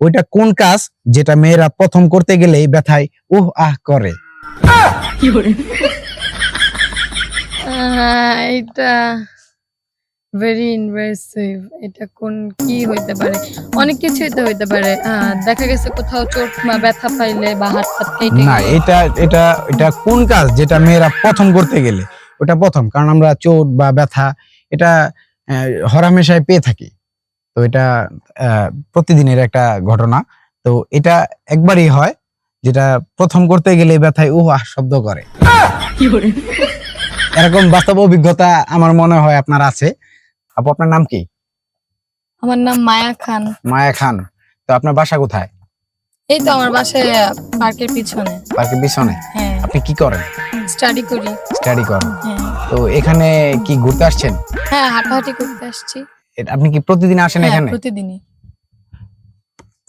ওইটা কোন কাজ? যেটা মেয়েরা প্রথম করতে গেলেই ব্যথায় উহ আহ করে। আহ, এটা ভেরি ইনভেসিভ এটা কোন কি হইতে পারে? অনেক কিছুই তো হইতে পারে। দেখা গেছে কোথাও চোট বা ব্যথা পাইলে বা হাত পাত না এটা এটা এটা কোন কাজ? যেটা মেয়েরা প্রথম করতে গেলে। ওটা প্রথম কারণ আমরা চোট বা ব্যথা এটা আহ, হরহামেশায় পেয়ে থাকি। তো এটা প্রতিদিনের একটা ঘটনা। তো এটা একবারই হয় যেটা প্রথম করতে গেলে ব্যথায় উহ শব্দ করে। এরকম বাস্তব অভিজ্ঞতা আমার মনে হয় আপনার আছে। আপু আপনার নাম কি? আমার নাম মায়া খান। মায়া খান। তো আপনার বাসা কোথায়? এই তো আমার বাসায় পার্কের পিছনে। পার্কের পিছনে? হ্যাঁ। আপনি কি করেন? স্টাডি করি। স্টাডি করেন। হ্যাঁ। তো এখানে কি ঘুরতে আসছেন? হ্যাঁ হাঁটাহাঁটি করতে আসছি। আপনি কি প্রতিদিন আসেন হ্যাঁ এখানে? প্রতিদিনই।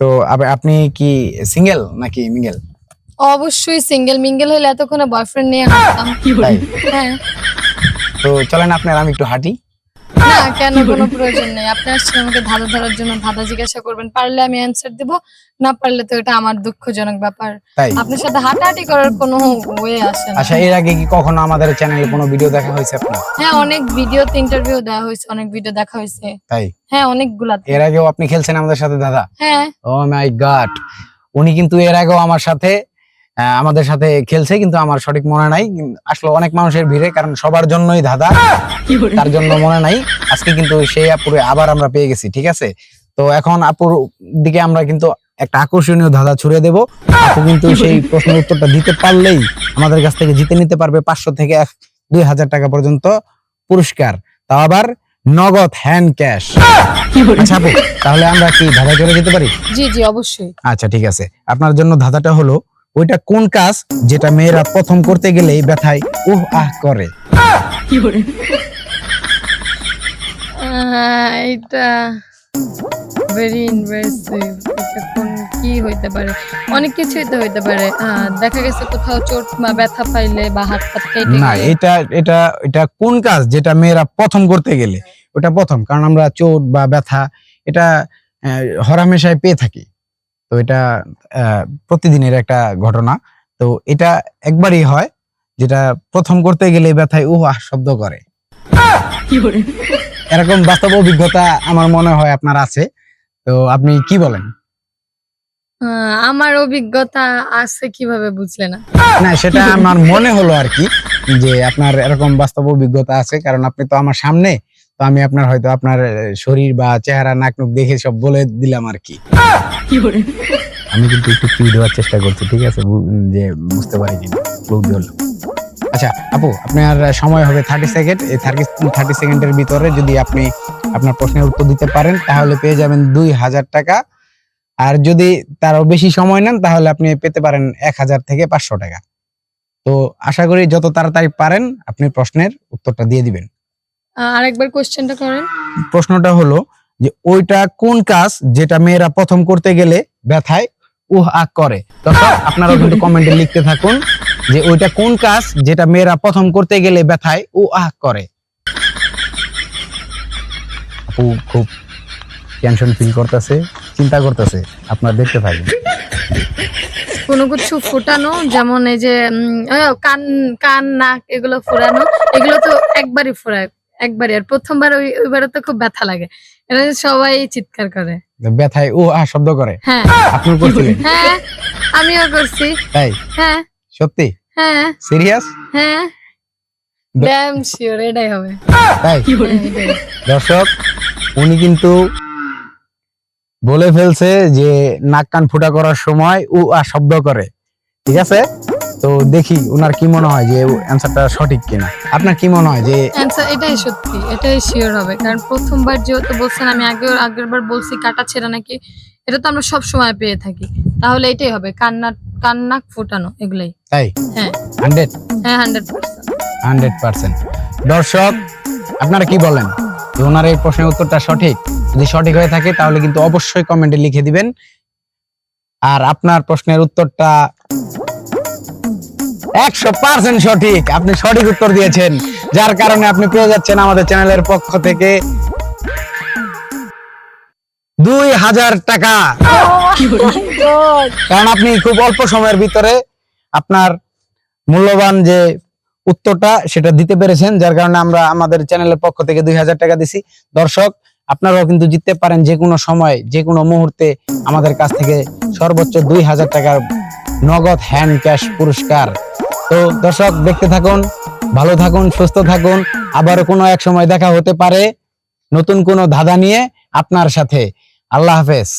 তো আপনি কি সিঙ্গেল নাকি মিঙ্গেল অবশ্যই সিঙ্গেল মিঙ্গেল হলে এতক্ষণে বয়ফ্রেন্ড নিয়ে হাঁটতাম তাই? হ্যাঁ। তো চলেন আপনার আমি একটু হাঁটি। না কেন কোনো প্রয়োজন নেই? আপনি আসছেন আমাকে ধাঁধা ধরার জন্য ধাঁধা জিজ্ঞাসা করবেন। পারলে আমি অ্যান্সার দিব না পারলে তো এটা আমার দুঃখজনক ব্যাপার। তাই? আপনার সাথে হাঁটাহাঁটি করার কোনো ওয়ে আসে না। আচ্ছা এর আগে কি কখনো আমাদের চ্যানেলে কোনো ভিডিও দেখা হয়েছে আপনার? হ্যাঁ অনেক ভিডিওতে ইন্টারভিউ দেওয়া হয়েছে অনেক ভিডিও দেখা হয়েছে। তাই? হ্যাঁ অনেকগুলা এর আগেও আপনি খেলছেন আমাদের সাথে দাদা? হ্যাঁ। ও মাই গড উনি কিন্তু এর আগেও আমার সাথে আমাদের সাথে খেলছে কিন্তু আমার সঠিক মনে নাই। আসলে অনেক মানুষের ভিড়ে কারণ সবার জন্যই দাদা তার জন্য মনে নাই। আজকে কিন্তু সেই আপুরে আবার আমরা পেয়ে গেছি ঠিক আছে? তো এখন আপুর দিকে আমরা কিন্তু একটা আকর্ষণীয় ধাঁধা ছুড়ে দেব। আপু কিন্তু সেই প্রশ্নের উত্তরটা দিতে পারলেই আমাদের কাছ থেকে জিতে নিতে পারবে পাঁচশো থেকে এক- দুই হাজার টাকা পর্যন্ত পুরস্কার। তাও আবার নগদ হ্যান্ড ক্যাশ। আচ্ছা আপু তাহলে আমরা কি ধাঁধা চলে যেতে পারি? জি জি অবশ্যই। আচ্ছা ঠিক আছে। আপনার জন্য ধাঁধাটা হলো ওইটা কোন কাজ? যেটা মেয়েরা প্রথম করতে গেলেই ব্যথায় উহ আহ করে। এটা ভেরি কি হইতে পারে? অনেক কিছুই তো হইতে পারে। দেখা গেছে কোথাও চোট বা ব্যথা পাইলে বা হাত পাত কেটে না এটা এটা এটা কোন কাজ? যেটা মেয়েরা প্রথম করতে গেলে। ওটা প্রথম কারণ আমরা চোট বা ব্যথা এটা আহ, হরহামেশায় পেয়ে থাকি। তো এটা প্রতিদিনের একটা ঘটনা। তো এটা একবারই হয় যেটা প্রথম করতে গেলে ব্যথায় উহ শব্দ করে। এরকম বাস্তব অভিজ্ঞতা আমার মনে হয় আপনার আছে। তো আপনি কি বলেন? আমার অভিজ্ঞতা আছে কীভাবে বুঝলে না? না সেটা আমার মনে হলো আর কি যে আপনার এরকম বাস্তব অভিজ্ঞতা আছে কারণ আপনি তো আমার সামনে তো আমি আপনার হয়তো আপনার শরীর বা চেহারা নাক নুক দেখে সব বলে দিলাম আর কি। আমি কিন্তু একটু ক্লু দেওয়ার চেষ্টা করছি, ঠিক আছে? যে বুঝতে পারি হলো। আচ্ছা আপু, আপনার সময় হবে থার্টি সেকেন্ড এই থার্টি থার্টি সেকেন্ডের ভিতরে যদি আপনি আপনার প্রশ্নের উত্তর দিতে পারেন, তাহলে পেয়ে যাবেন দুই হাজার টাকা। আর যদি তারও বেশি সময় নেন, তাহলে আপনি পেতে পারেন এক হাজার থেকে পাঁচশো টাকা। তো আশা করি যত তাড়াতাড়ি পারেন, আপনি প্রশ্নের উত্তরটা দিয়ে দিবেন। আরেকবার কোশ্চেনটা করেন। প্রশ্নটা হলো যে ওইটা কোন কাজ যেটা মেয়েরা প্রথম করতে গেলে ব্যথায় উহ আহ করে? দর্শক আপনারা কিন্তু কমেন্টে লিখতে থাকুন যে ওইটা কোন কাজ যেটা মেয়েরা প্রথম করতে গেলে ব্যথায় উ আহ করে? আপু খুব টেনশন ফিল করতেছে চিন্তা করতেছে আপনারা দেখতে থাকুন। কোনো কিছু ফোটানো যেমন এই যে কান কান নাক এগুলো ফোরানো এগুলো তো একবারই ফোরায়। একবারই আর প্রথমবার ওই ওইবারে তো খুব ব্যথা লাগে। সবাই চিৎকার করে। ব্যথায় উ আহ শব্দ করে। হ্যাঁ। আপনি করছিলেন? হ্যাঁ আমিও করছি। তাই? হ্যাঁ। সত্যি? হ্যাঁ। সিরিয়াস? হ্যাঁ। ড্যাম শিওর এটাই হবে। তাই? হ্যাঁ, দর্শক উনি কিন্তু বলে ফেলছে যে নাক কান ফুটা করার সময় উ আ শব্দ করে। ঠিক আছে? তো দেখি ওনার কি মনে হয় যে অ্যান্সারটা সঠিক কিনা। আপনার কি মনে হয় যে অ্যান্সার এটাই সত্যি এটাই শিওর হবে। কারণ প্রথমবার যেহেতু বলছেন আমি আগেও আগের বার বলছি কাটা ছেঁড়া নাকি এটা তো আমরা সব সময় পেয়ে থাকি। তাহলে এটাই হবে কান্না কান্নাক ফোটানো এগুলাই। তাই? হ্যাঁ। হান্ড্রেড? হ্যাঁ হান্ড্রেড পার্সেন্ট। Hundred percent. দর্শক আপনারা কি বলেন? যে ওনার এই প্রশ্নের উত্তরটা সঠিক? যদি সঠিক হয়ে থাকে তাহলে কিন্তু অবশ্যই কমেন্টে লিখে দিবেন। আর আপনার প্রশ্নের উত্তরটা একশো পার্সেন্ট সঠিক। আপনি সঠিক উত্তর দিয়েছেন। যার কারণে আপনি পেয়ে যাচ্ছেন আমাদের চ্যানেলের পক্ষ থেকে দুই হাজার টাকা। কারণ আপনি খুব অল্প সময়ের ভিতরে আপনার মূল্যবান যে উত্তরটা সেটা দিতে পেরেছেন, যার কারণে আমরা আমাদের চ্যানেলের পক্ষ থেকে দুই হাজার টাকা দিছি। দর্শক, আপনারাও কিন্তু জিততে পারেন যে কোনো সময়, যে কোনো মুহূর্তে আমাদের কাছ থেকে সর্বোচ্চ দুই হাজার টাকার নগদ হ্যান্ড ক্যাশ পুরস্কার। তো দর্শক, দেখতে থাকুন, ভালো থাকুন, সুস্থ থাকুন। আবার কোনো এক সময় দেখা হতে পারে নতুন কোনো ধাঁধা নিয়ে আপনার সাথে। আল্লাহ হাফেজ।